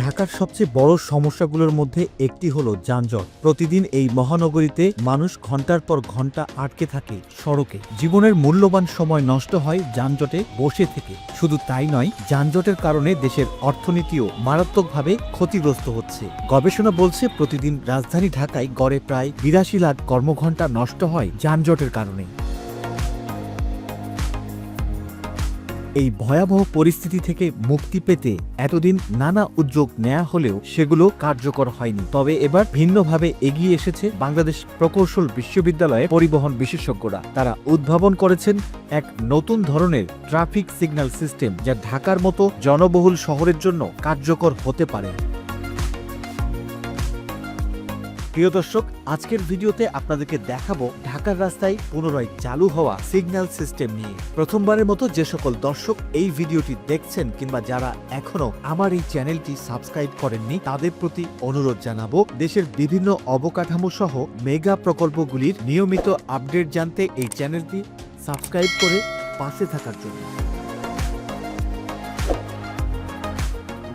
ঢাকার সবচেয়ে বড় সমস্যাগুলোর মধ্যে একটি হলো যানজট। প্রতিদিন এই মহানগরীতে মানুষ ঘণ্টার পর ঘণ্টা আটকে থাকে সড়কে। জীবনের মূল্যবান সময় নষ্ট হয় যানজটে বসে থেকে। শুধু তাই নয়, যানজটের কারণে দেশের অর্থনীতিও মারাত্মকভাবে ক্ষতিগ্রস্ত হচ্ছে। গবেষণা বলছে, প্রতিদিন রাজধানী ঢাকায় গড়ে প্রায় বিরাশি লাখ কর্মঘণ্টা নষ্ট হয় যানজটের কারণে। এই ভয়াবহ পরিস্থিতি থেকে মুক্তি পেতে এতদিন নানা উদ্যোগ নেওয়া হলেও সেগুলো কার্যকর হয়নি। তবে এবার ভিন্নভাবে এগিয়ে এসেছে বাংলাদেশ প্রকৌশল বিশ্ববিদ্যালয়ে পরিবহন বিশেষজ্ঞরা। তারা উদ্ভাবন করেছেন এক নতুন ধরনের ট্রাফিক সিগন্যাল সিস্টেম যা ঢাকার মতো জনবহুল শহরের জন্য কার্যকর হতে পারে। প্রিয় দর্শক, আজকের ভিডিওতে আপনাদেরকে দেখাবো ঢাকার রাস্তায় পুনরায় চালু হওয়া সিগন্যাল সিস্টেম নিয়ে। প্রথমবারের মতো যে সকল দর্শক এই ভিডিওটি দেখছেন কিংবা যারা এখনও আমার এই চ্যানেলটি সাবস্ক্রাইব করেননি, তাদের প্রতি অনুরোধ জানাব, দেশের বিভিন্ন অবকাঠামো সহ মেগা প্রকল্পগুলির নিয়মিত আপডেট জানতে এই চ্যানেলটি সাবস্ক্রাইব করে পাশে থাকার জন্য।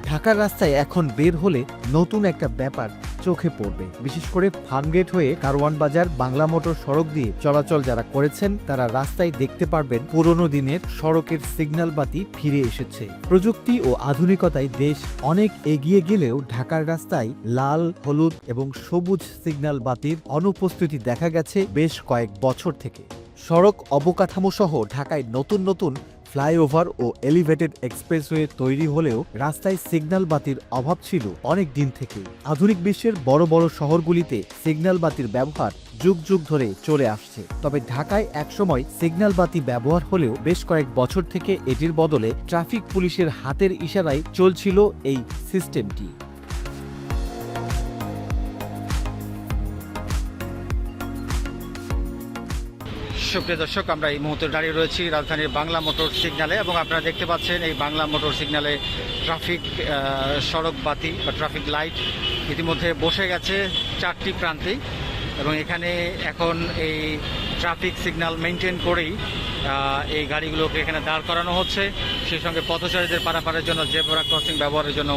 ঢাকার রাস্তায় এখন বের হলে নতুন একটা ব্যাপার চোখে পড়বে। বিশেষ করে ফার্মগেট হয়ে কারওয়ান বাজার, বাংলা মোটর সড়ক দিয়ে চলাচল যারা করেছেন, তারা রাস্তায় দেখতে পারবেন পুরনো দিনের সড়কের সিগন্যাল বাতি ফিরে এসেছে। প্রযুক্তি ও আধুনিকতায় দেশ অনেক এগিয়ে গেলেও ঢাকার রাস্তায় লাল, হলুদ এবং সবুজ সিগন্যাল বাতির অনুপস্থিতি দেখা গেছে বেশ কয়েক বছর থেকে। সড়ক অবকাঠামো সহ ঢাকায় নতুন নতুন ফ্লাইওভার ও এলিভেটেড এক্সপ্রেসওয়ে তৈরি হলেও রাস্তায় সিগন্যাল বাতির অভাব ছিল অনেক দিন থেকেই। আধুনিক বিশ্বের বড় বড় শহরগুলিতে সিগন্যাল বাতির ব্যবহার যুগ যুগ ধরে চলে আসছে। তবে ঢাকায় একসময় সিগন্যাল বাতি ব্যবহার হলেও বেশ কয়েক বছর থেকে এটির বদলে ট্রাফিক পুলিশের হাতের ইশারায় চলছিল এই সিস্টেমটি। সুপ্রিয় দর্শক, আমরা এই মুহূর্তে দাঁড়িয়ে রয়েছি রাজধানীর বাংলা মোটর সিগন্যালে এবং আপনারা দেখতে পাচ্ছেন এই বাংলা মোটর সিগন্যালে ট্রাফিক সড়ক বাতি বা ট্রাফিক লাইট ইতিমধ্যে বসে গেছে চারটি প্রান্তেই এবং এখানে এখন এই ট্রাফিক সিগন্যাল মেনটেন করেই এই গাড়িগুলোকে এখানে দাঁড় করানো হচ্ছে। সেই সঙ্গে পথচারীদের পারাপারের জন্য জেব্রা ক্রসিং ব্যবহারের জন্য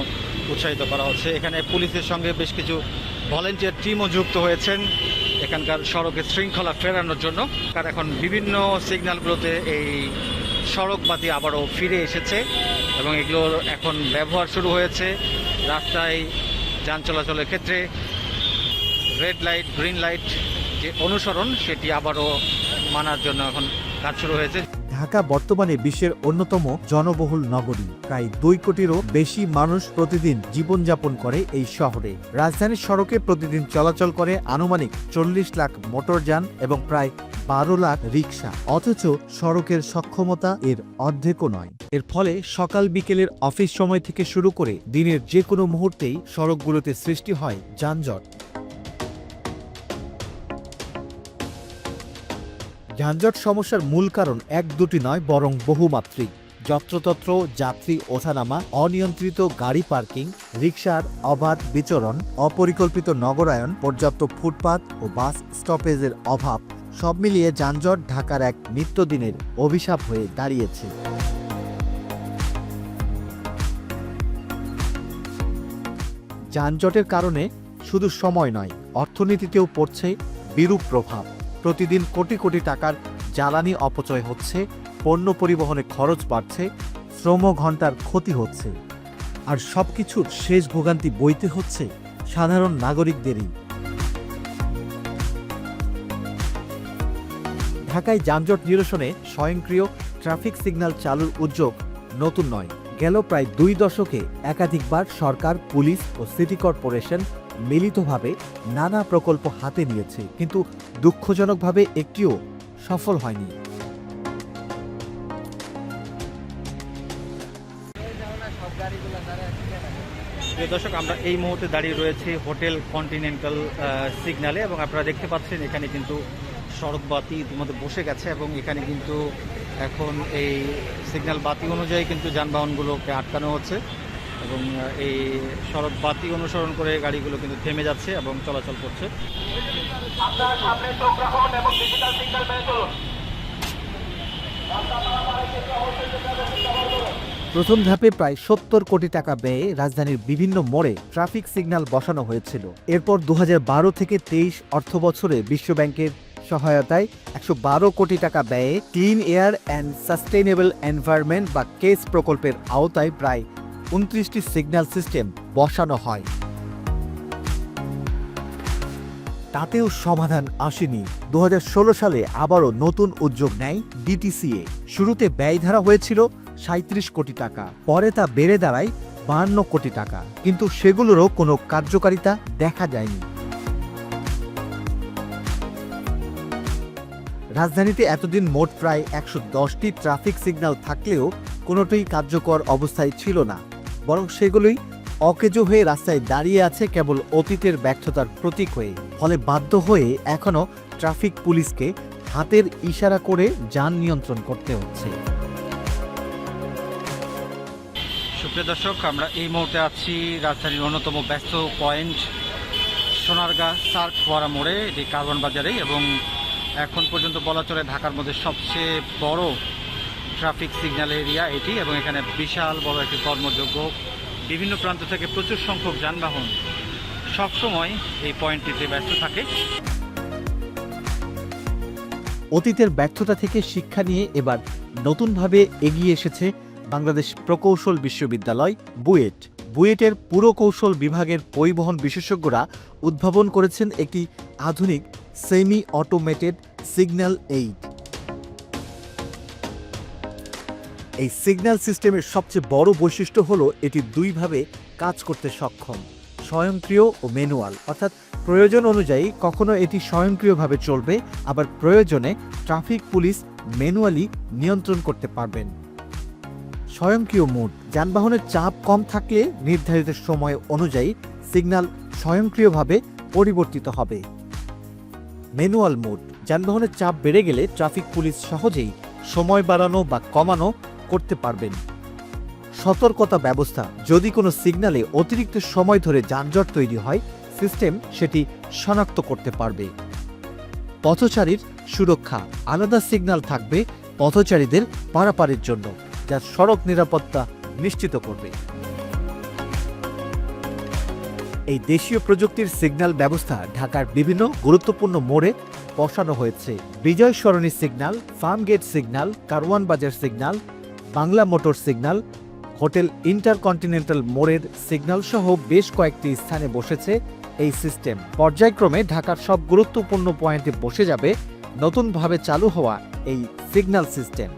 উৎসাহিত করা হচ্ছে। এখানে পুলিশের সঙ্গে বেশ কিছু ভলেন্টিয়ার টিমও যুক্ত হয়েছেন। এখানকার সড়কে শৃঙ্খলা ফেরানোর জন্য। কারণ এখন বিভিন্ন সিগন্যালগুলোতে এই সড়ক বাতি আবারও ফিরে এসেছে এবং এগুলোর এখন ব্যবহার শুরু হয়েছে রাস্তায় যান চলাচলের ক্ষেত্রে। রেড লাইট গ্রিন লাইট যে অনুসরণ, সেটি আবারও মানার জন্য এখন কাজ শুরু হয়েছে। ঢাকা বর্তমানে বিশ্বের অন্যতম জনবহুল নগরী। প্রায় দুই কোটিরও বেশি মানুষ প্রতিদিন জীবনযাপন করে এই শহরে। রাজধানীর সড়কে প্রতিদিন চলাচল করে আনুমানিক চল্লিশ লাখ মোটরযান এবং প্রায় বারো লাখ রিক্সা অথচ সড়কের সক্ষমতা এর অর্ধেকও নয়। এর ফলে সকাল বিকেলের অফিস সময় থেকে শুরু করে দিনের যে কোনো মুহূর্তেই সড়কগুলোতে সৃষ্টি হয় যানজট। যানজট সমস্যার মূল কারণ এক দুটি নয়, বরং বহুমাত্রিক। যত্রতত্র, যাত্রী ওঠানামা, অনিয়ন্ত্রিত গাড়ি পার্কিং, রিকশার অবাধ বিচরণ, অপরিকল্পিত নগরায়ন, পর্যাপ্ত ফুটপাত ও বাস স্টপেজের অভাব, সব মিলিয়ে যানজট ঢাকার এক নিত্যদিনের অভিশাপ হয়ে দাঁড়িয়েছে। যানজটের কারণে শুধু সময় নয়, অর্থনীতিতেও পড়ছে বিরূপ প্রভাব। প্রতিদিন কোটি কোটি টাকার জ্বালানি অপচয় হচ্ছে, পণ্য পরিবহনে খরচ বাড়ছে, শ্রম ঘণ্টার ক্ষতি হচ্ছে। আর সবকিছুর শেষ ভোগান্তি বইতে হচ্ছে সাধারণ নাগরিকদেরই। ঢাকায় যানজট নিরসনে স্বয়ংক্রিয় ট্রাফিক সিগন্যাল চালুর উদ্যোগ নতুন নয়। গেল প্রায় দুই দশকে একাধিকবার সরকার, পুলিশ ও সিটি কর্পোরেশন মিলিতভাবে নানা প্রকল্প হাতে নিয়েছে, কিন্তু দুঃখজনকভাবে একটিও সফল হয়নি। প্রিয় দর্শক, আমরা এই মুহূর্তে দাঁড়িয়ে রয়েছি হোটেল কন্টিনেন্টাল সিগন্যালে এবং আপনারা দেখতে পাচ্ছেন এখানে কিন্তু সড়ক বাতি ইতিমধ্যে বসে গেছে এবং এখানে কিন্তু এখন এই সিগন্যাল বাতি অনুযায়ী কিন্তু যানবাহনগুলোকে আটকানো হচ্ছে। এবং এই সড়ক বাতি অনুসরণ করে গাড়িগুলো কিন্তু থেমে যাচ্ছে এবং চলাচল করছে। মেনে প্রথম ধাপে প্রায় সত্তর কোটি টাকা ব্যয়ে রাজধানীর বিভিন্ন মোড়ে ট্রাফিক সিগন্যাল বসানো হয়েছিল। এরপর দু হাজার বারো থেকে তেইশ অর্থ বছরে বিশ্বব্যাংকের সহায়তায় একশো বারো কোটি টাকা ব্যয়ে clean air and sustainable environment বা কেস প্রকল্পের আওতায় প্রায় উনত্রিশটি সিগন্যাল সিস্টেম বসানো হয়। তাতেও সমাধান আসেনি। দু হাজার ষোলো সালে আবারও নতুন উদ্যোগ নেয় ডিটিসিএ। শুরুতে ব্যয় ধরা হয়েছিল সাঁত্রিশ কোটি টাকা, পরে তা বেড়ে দাঁড়ায় বাহান্ন কোটি টাকা। কিন্তু সেগুলোরও কোনো কার্যকারিতা দেখা যায়নি। রাজধানীতে এতদিন মোট প্রায় একশো দশটি ট্রাফিক সিগন্যাল থাকলেও কোনোটাই কার্যকর অবস্থায় ছিল না। বরং সেগুলোই অকেজো হয়ে রাস্তায় দাঁড়িয়ে আছে কেবল অতীতের ব্যর্থতার প্রতীক হয়ে। ফলে বাধ্য হয়ে এখনও ট্রাফিক পুলিশকে হাতের ইশারা করে যান নিয়ন্ত্রণ করতে হচ্ছে। সুপ্রিয় দর্শক, আমরা এই মুহূর্তে আছি রাজধানীর অন্যতম ব্যস্ত পয়েন্ট সোনারগাঁ সার্ক ফোয়ারা মোড়ে, এটি কারওয়ান বাজারে এবং এখন পর্যন্ত বলা চলে ঢাকার মধ্যে সবচেয়ে বড় ট্রাফিক সিগন্যাল এরিয়া এটি এবং এখানে বিশাল বড় একটি কর্মযোগ্য বিভিন্ন প্রান্ত থেকে প্রচুর সংখ্যক যানবাহন সবসময় এই পয়েন্টটিতে ব্যস্ত থাকে। অতীতের ব্যর্থতা থেকে শিক্ষা নিয়ে এবার নতুনভাবে এগিয়ে এসেছে বাংলাদেশ প্রকৌশল বিশ্ববিদ্যালয়, বুয়েট। বুয়েটের পুরকৌশল বিভাগের পরিবহন বিশেষজ্ঞরা উদ্ভাবন করেছেন একটি আধুনিক সেমি অটোমেটেড সিগন্যাল এইড এই সিগন্যাল সিস্টেমের সবচেয়ে বড় বৈশিষ্ট্য হলো এটি দুইভাবে কাজ করতে সক্ষম, স্বয়ংক্রিয় ও ম্যানুয়াল। অর্থাৎ প্রয়োজন অনুযায়ী কখনো এটি স্বয়ংক্রিয়ভাবে চলবে, আবার প্রয়োজনে ট্রাফিক পুলিশ ম্যানুয়ালি নিয়ন্ত্রণ করতে পারবেন। স্বয়ংক্রিয় মোড, যানবাহনের চাপ কম থাকলে নির্ধারিত সময় অনুযায়ী সিগন্যাল স্বয়ংক্রিয়ভাবে পরিবর্তিত হবে। ম্যানুয়াল মোড, যানবাহনের চাপ বেড়ে গেলে ট্রাফিক পুলিশ সহজেই সময় বাড়ানো বা কমানো করতে পারবেন। সতর্কতা ব্যবস্থা, যদি কোনো সিগন্যালে অতিরিক্ত সময় ধরে যানজট তৈরি হয়, সিস্টেম সেটি শনাক্ত করতে পারবে। পথচারীর সুরক্ষা, আলাদা সিগন্যাল থাকবে পথচারীদের পারাপারের জন্য, যা সড়ক নিরাপত্তা নিশ্চিত করবে। এই দেশীয় প্রযুক্তির সিগন্যাল ব্যবস্থা ঢাকার বিভিন্ন গুরুত্বপূর্ণ মোড়ে বসানো হয়েছে। Bijoy Sarani signal, Farmgate signal, Karwan Bazar signal Bangla motor signal, hotel Intercontinental মোড়ের সিগন্যাল সহ বেশ কয়েকটি স্থানে বসেছে এই সিস্টেম। পর্যায়ক্রমে ঢাকার সব গুরুত্বপূর্ণ পয়েন্টে বসে যাবে নতুনভাবে চালু হওয়া এই সিগন্যাল সিস্টেম।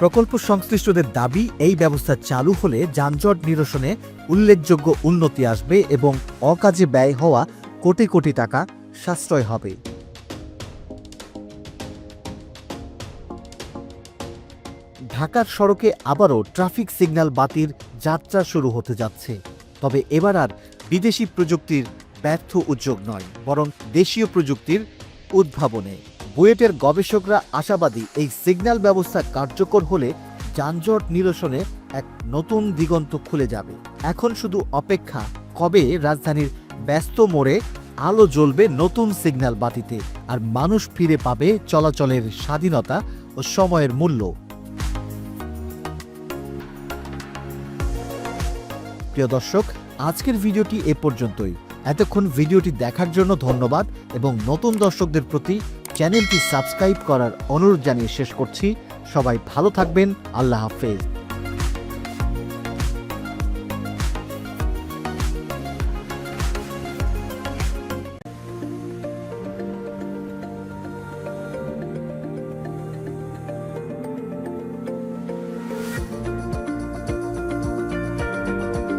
প্রকল্প সংশ্লিষ্টদের দাবি, এই ব্যবস্থা চালু হলে যানজট নিরসনে উল্লেখযোগ্য উন্নতি আসবে এবং অকাজে ব্যয় হওয়া কোটি কোটি টাকা সাশ্রয় হবে। ঢাকার সড়কে আবারও ট্রাফিক সিগন্যাল বাতির যাত্রা শুরু হতে যাচ্ছে। তবে এবার আর বিদেশি প্রযুক্তির ব্যর্থ উদ্যোগ নয়, বরং দেশীয় প্রযুক্তির উদ্ভাবনে। বুয়েটের গবেষকরা আশাবাদী এই সিগন্যাল ব্যবস্থা কার্যকর হলে যানজট নিরসনে এক নতুন দিগন্ত খুলে যাবে। এখন শুধু অপেক্ষা, কবে রাজধানীর ব্যস্ত মোড়ে আলো জ্বলবে নতুন সিগন্যাল বাতিতে? আর মানুষ ফিরে পাবে চলাচলের স্বাধীনতা ও সময়ের মূল্য? প্রিয় দর্শক, আজকের ভিডিওটি এ পর্যন্তই। এতক্ষণ ভিডিওটি দেখার জন্য ধন্যবাদ এবং নতুন দর্শকদের প্রতি চ্যানেলটি সাবস্ক্রাইব করার অনুরোধ জানিয়ে শেষ করছি। সবাই ভালো থাকবেন, আল্লাহ হাফেজ।